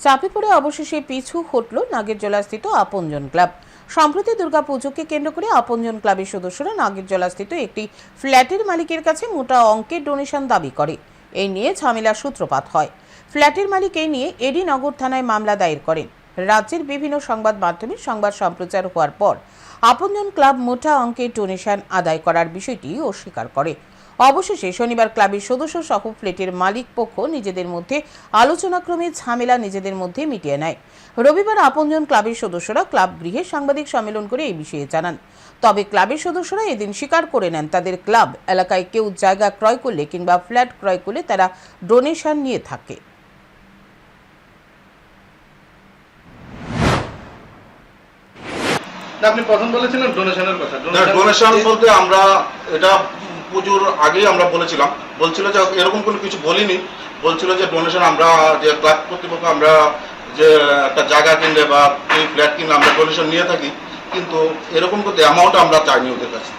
চাপে পড়ে অবশেষে পিছু হটল নাগেরজলাস্থিত আপনজন ক্লাব। সম্প্রতি দুর্গা পুজোকে কেন্দ্র করে আপনজন ক্লাবের সদস্যরা নাগেরজলাস্থিত একটি ফ্ল্যাটের মালিকের কাছে মোটা অঙ্কের ডোনেশন দাবি করে। এই নিয়ে ঝামেলার সূত্রপাত হয়। ফ্ল্যাটের মালিক এই নিয়ে এডি নগর থানায় মামলা দায়ের করেন। রাজ্যের বিভিন্ন সংবাদ মাধ্যমে সংবাদ সম্প্রচার হওয়ার পর আপনজন ক্লাব মোটা অঙ্কের ডোনেশন আদায় করার বিষয়টি অস্বীকার করে। অবশেষে শনিবার ক্লাবের সদস্য সহ ফ্ল্যাটের মালিক পক্ষ নিজেদের মধ্যে আলোচনাক্রমে ঝামেলা নিজেদের মধ্যে মিটিয়ে নেয়। রবিবার আপনজন ক্লাবের সদস্যরা ক্লাব গৃহে সাংবাদিক সম্মেলন করে এই বিষয়ে জানান। তবে ক্লাবের সদস্যরা এদিন স্বীকার করে নেন তাদের ক্লাব এলাকায় কেউ জায়গা ক্রয় করলে কিংবা ফ্ল্যাট ক্রয় করলে তারা ডোনেশন নিয়ে থাকে। আপনি প্রথম বলেছিলেন ডোনেশনের কথা। ডোনেশন বলতে আমরা এটা পুজোর আগেই আমরা বলেছিলাম। বলছিল যে এরকম কোনো কিছু বলিনি। বলছিল যে ডোনেশন আমরা যে ক্লাব কর্তৃপক্ষ আমরা যে একটা জায়গা কিনলে বা ফ্ল্যাট কিনলে আমরা ডোনেশন নিয়ে থাকি। কিন্তু এরকম কিন্তু অ্যামাউন্ট আমরা চাইনি ওদের কাছে।